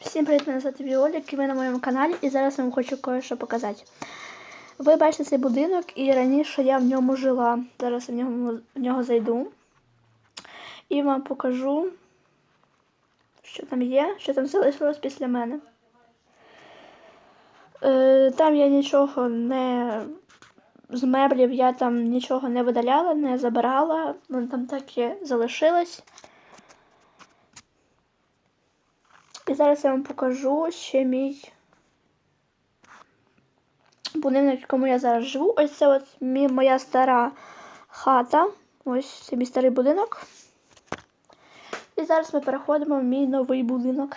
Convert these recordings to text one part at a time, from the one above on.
Всім привіт, мене звати Віолік, і ви на моєму каналі, і зараз я вам хочу кое-що показати. Ви бачите цей будинок, і раніше я в ньому жила. Зараз я в нього, в нього зайду і вам покажу, що там є, що там залишилось після мене. Е, там я нічого не з меблів, я там нічого не видаляла, не забирала, воно там так і залишилось. І зараз я вам покажу ще мій будинок, в якому я зараз живу. Ось це от моя стара хата. Ось це мій старий будинок. І зараз ми переходимо в мій новий будинок.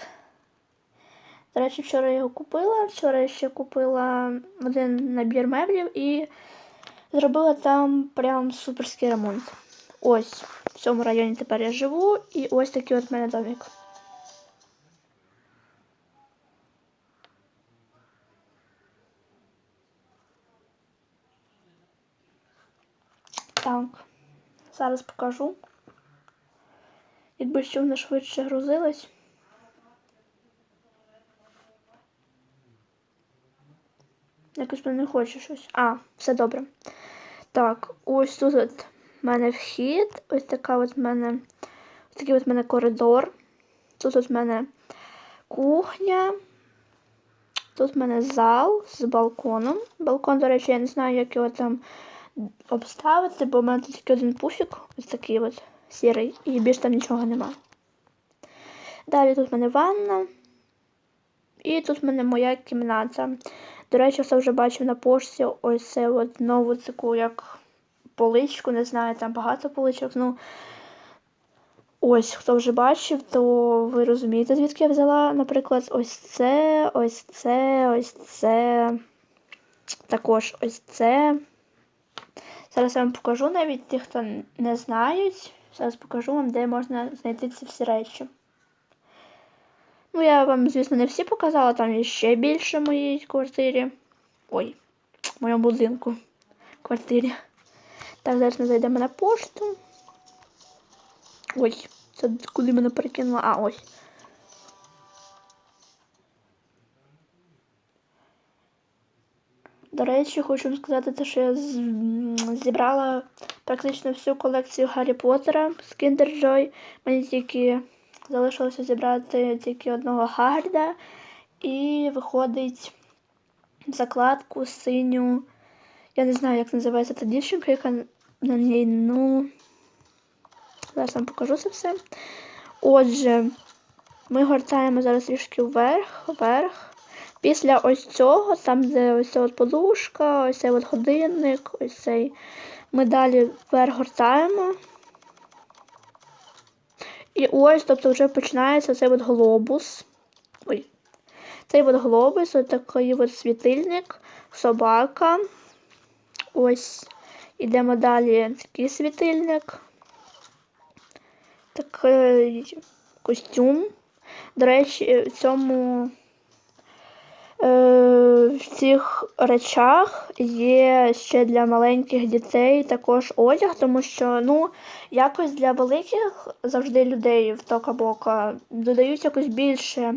До речі, вчора я його купила. Вчора я ще купила один набір меблів і зробила там прям суперський ремонт. Ось в цьому районі тепер я живу, і ось такий от в мене домик. Так, зараз покажу. Якби ще воно швидше грузилось. Якось мене не хоче щось. А, все добре. Так, ось тут от в мене вхід. Ось така от в мене ось такий от мене коридор. Тут от мене кухня. Тут в мене зал з балконом. Балкон, до речі, я не знаю, як його там обставити, бо в мене тут тільки один пуфік, ось такий от сірий, і більш там нічого нема. Далі тут в мене ванна. І тут в мене моя кімната. До речі, все вже бачив на пошті ось це от нову таку як поличку, не знаю, там багато поличок. Ну, ось, хто вже бачив, то ви розумієте, звідки я взяла, наприклад, ось це, ось це, ось це. Також ось це. Зараз я вам покажу навіть тих, хто не знають. Зараз покажу вам, де можна знайти ці всі речі. Ну, я вам, звісно, не всі показала, там є ще більше в моїй квартирі. Ой, в моєму будинку. Квартирі. Так, зараз ми зайдемо на пошту. Ой, це куди мене перекинула? А, ось. До речі, хочу вам сказати, те, що я зібрала практично всю колекцію Гаррі Поттера з Kinder Joy. Мені тільки залишилося зібрати тільки одного Гарріда. І виходить закладку синю. Я не знаю, як називається та дівчинка, яка на ній, ну. Зараз вам покажу це все. Отже, ми гортаємо зараз трішки вверх, вверх. Після ось цього, там, де ось ця от подушка, ось цей от годинник, ось цей. Ми далі вверх гортаємо. І ось, тобто, вже починається цей от глобус. Ой. Цей от глобус, ось такий от світильник, собака. Ось. Ідемо далі такий світильник. Такий костюм. До речі, в цьому. В цих речах є ще для маленьких дітей також одяг, тому що ну, якось для великих завжди людей в тока-бока додають якось більше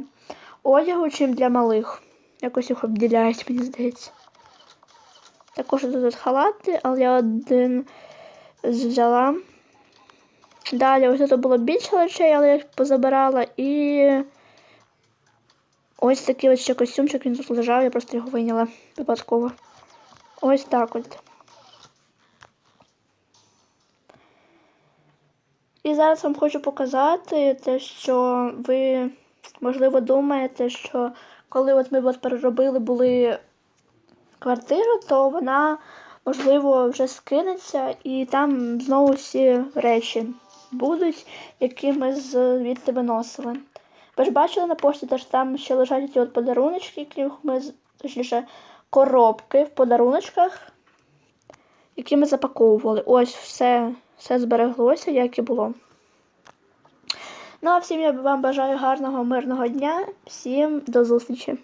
одягу, чим для малих. Якось їх обділяють, мені здається. Також тут халати, але я один взяла. Далі ось тут було більше речей, але я їх позабирала і. Ось такий ось ще костюмчик, він тут лежав, я просто його вийняла випадково. Ось так от. І зараз вам хочу показати те, що ви, можливо, думаєте, що коли от ми от переробили були квартиру, то вона, можливо, вже скинеться і там знову всі речі будуть, які ми звідти виносили. Ви ж бачили на пошті, що там ще лежать ці от подаруночки, які ми, точніше, коробки в подаруночках, які ми запаковували. Ось все все збереглося, як і було. Ну, а всім я вам бажаю гарного, мирного дня. Всім до зустрічі!